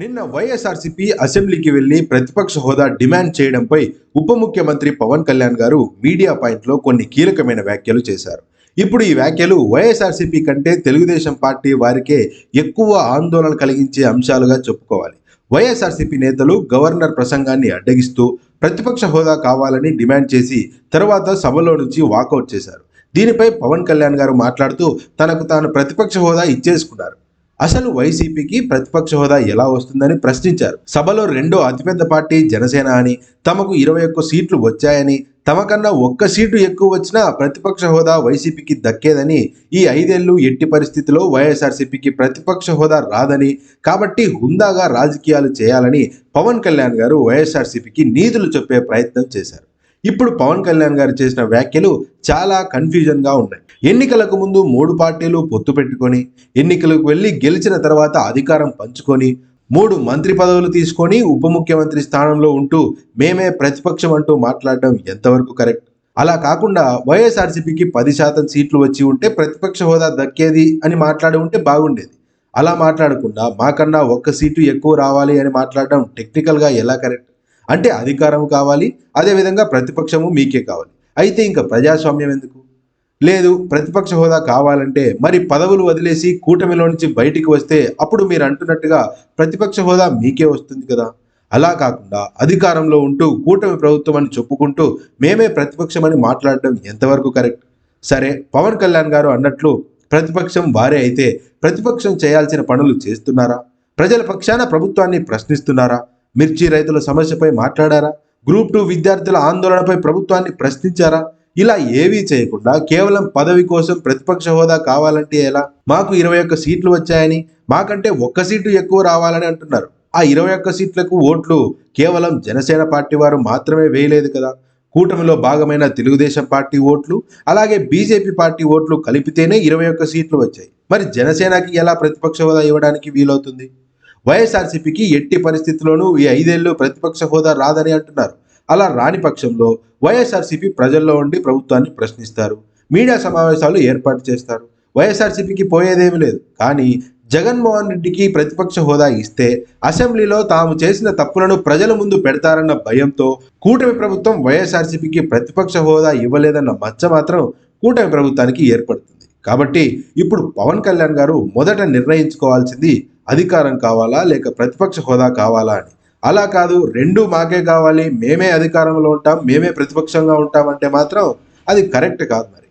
నిన్న వైఎస్ఆర్సీపీ అసెంబ్లీకి వెళ్ళి ప్రతిపక్ష హోదా డిమాండ్ చేయడంపై ఉప ముఖ్యమంత్రి పవన్ కళ్యాణ్ గారు మీడియా పాయింట్లో కొన్ని కీలకమైన వ్యాఖ్యలు చేశారు. ఇప్పుడు ఈ వ్యాఖ్యలు వైఎస్ఆర్సీపీ కంటే తెలుగుదేశం పార్టీ వారికే ఎక్కువ ఆందోళన కలిగించే అంశాలుగా చెప్పుకోవాలి. వైఎస్ఆర్సీపీ నేతలు గవర్నర్ ప్రసంగాన్ని అడ్డగిస్తూ ప్రతిపక్ష హోదా కావాలని డిమాండ్ చేసి తర్వాత సభలో నుంచి వాకౌట్ చేశారు. దీనిపై పవన్ కళ్యాణ్ గారు మాట్లాడుతూ తనకు తాను ప్రతిపక్ష హోదా ఇచ్చేసుకున్నారు. అసలు వైసీపీకి ప్రతిపక్ష హోదా ఎలా వస్తుందని ప్రశ్నించారు. సభలో రెండో అతిపెద్ద పార్టీ జనసేన అని తమకు ఇరవై ఒక్క సీట్లు వచ్చాయని తమకన్నా ఒక్క సీటు ఎక్కువ వచ్చినా ప్రతిపక్ష హోదా వైసీపీకి దక్కేదని ఈ ఐదేళ్ళు ఎట్టి పరిస్థితిలో వైఎస్ఆర్సీపీకి ప్రతిపక్ష హోదా రాదని కాబట్టి హుందాగా రాజకీయాలు చేయాలని పవన్ కళ్యాణ్ గారు వైఎస్ఆర్సీపీకి నీతులు చెప్పే ప్రయత్నం చేశారు. ఇప్పుడు పవన్ కళ్యాణ్ గారు చేసిన వ్యాఖ్యలు చాలా కన్ఫ్యూజన్గా ఉన్నాయి. ఎన్నికలకు ముందు మూడు పార్టీలు పొత్తు పెట్టుకొని ఎన్నికలకు వెళ్ళి గెలిచిన తర్వాత అధికారం పంచుకొని మూడు మంత్రి పదవులు తీసుకొని ఉప ముఖ్యమంత్రి స్థానంలో ఉంటూ మేమే ప్రతిపక్షం అంటూ మాట్లాడడం ఎంతవరకు కరెక్ట్? అలా కాకుండా వైఎస్ఆర్సీపీకి పది శాతం సీట్లు వచ్చి ఉంటే ప్రతిపక్ష హోదా దక్కేది అని మాట్లాడి ఉంటే బాగుండేది. అలా మాట్లాడకుండా మాకన్నా ఒక్క సీటు ఎక్కువ రావాలి అని మాట్లాడడం టెక్నికల్గా ఎలా కరెక్ట్? అంటే అధికారం కావాలి అదేవిధంగా ప్రతిపక్షము మీకే కావాలి. అయితే ఇంకా ప్రజాస్వామ్యం ఎందుకు? లేదు ప్రతిపక్ష హోదా కావాలంటే మరి పదవులు వదిలేసి కూటమిలో నుంచి బయటికి వస్తే అప్పుడు మీరు అంటున్నట్టుగా ప్రతిపక్ష హోదా మీకే వస్తుంది కదా. అలా కాకుండా అధికారంలో ఉంటూ కూటమి ప్రభుత్వం అని చెప్పుకుంటూ మేమే ప్రతిపక్షమని మాట్లాడడం ఎంతవరకు కరెక్ట్? సరే పవన్ కళ్యాణ్ గారు అన్నట్లు ప్రతిపక్షం వారే అయితే ప్రతిపక్షం చేయాల్సిన పనులు చేస్తున్నారా? ప్రజల పక్షాన ప్రభుత్వాన్ని ప్రశ్నిస్తున్నారా? మిర్చి రైతుల సమస్యపై మాట్లాడారా? గ్రూప్ టూ విద్యార్థుల ఆందోళనపై ప్రభుత్వాన్ని ప్రశ్నించారా? ఇలా ఏవీ చేయకుండా కేవలం పదవి కోసం ప్రతిపక్ష హోదా కావాలంటే ఎలా? మాకు ఇరవై ఒక్క సీట్లు వచ్చాయని మాకంటే ఒక్క సీటు ఎక్కువ రావాలని అంటున్నారు. ఆ ఇరవై ఒక్క సీట్లకు ఓట్లు కేవలం జనసేన పార్టీ వారు మాత్రమే వేయలేదు కదా? కూటమిలో భాగమైన తెలుగుదేశం పార్టీ ఓట్లు అలాగే బీజేపీ పార్టీ ఓట్లు కలిపితేనే ఇరవై ఒక్క సీట్లు వచ్చాయి. మరి జనసేనకి ఎలా ప్రతిపక్ష హోదా ఇవ్వడానికి వీలవుతుంది? వైఎస్ఆర్సీపీకి ఎట్టి పరిస్థితుల్లోనూ ఈ ఐదేళ్ళు ప్రతిపక్ష హోదా రాదని అంటున్నారు. అలా రాని పక్షంలో వైఎస్ఆర్సీపీ ప్రజల్లో ఉండి ప్రభుత్వాన్ని ప్రశ్నిస్తారు. మీడియా సమావేశాలు ఏర్పాటు చేస్తారు. వైఎస్ఆర్సీపీకి పోయేదేమీ లేదు. కానీ జగన్మోహన్ రెడ్డికి ప్రతిపక్ష హోదా ఇస్తే అసెంబ్లీలో తాము చేసిన తప్పులను ప్రజల ముందు పెడతారన్న భయంతో కూటమి ప్రభుత్వం వైఎస్ఆర్సీపీకి ప్రతిపక్ష హోదా ఇవ్వలేదన్న మచ్చ మాత్రం కూటమి ప్రభుత్వానికి ఏర్పడుతుంది. కాబట్టి ఇప్పుడు పవన్ కళ్యాణ్ గారు మొదట నిర్ణయించుకోవాల్సింది అధికారం కావాలా లేక ప్రతిపక్ష హోదా కావాలా అని? అలా కాదు రెండు మాకే కావాలి. మేమే అధికారంలో ఉంటాం మేమే ప్రతిపక్షంగా ఉంటాం అంటే మాత్రం అది కరెక్ట్ కాదు మరి.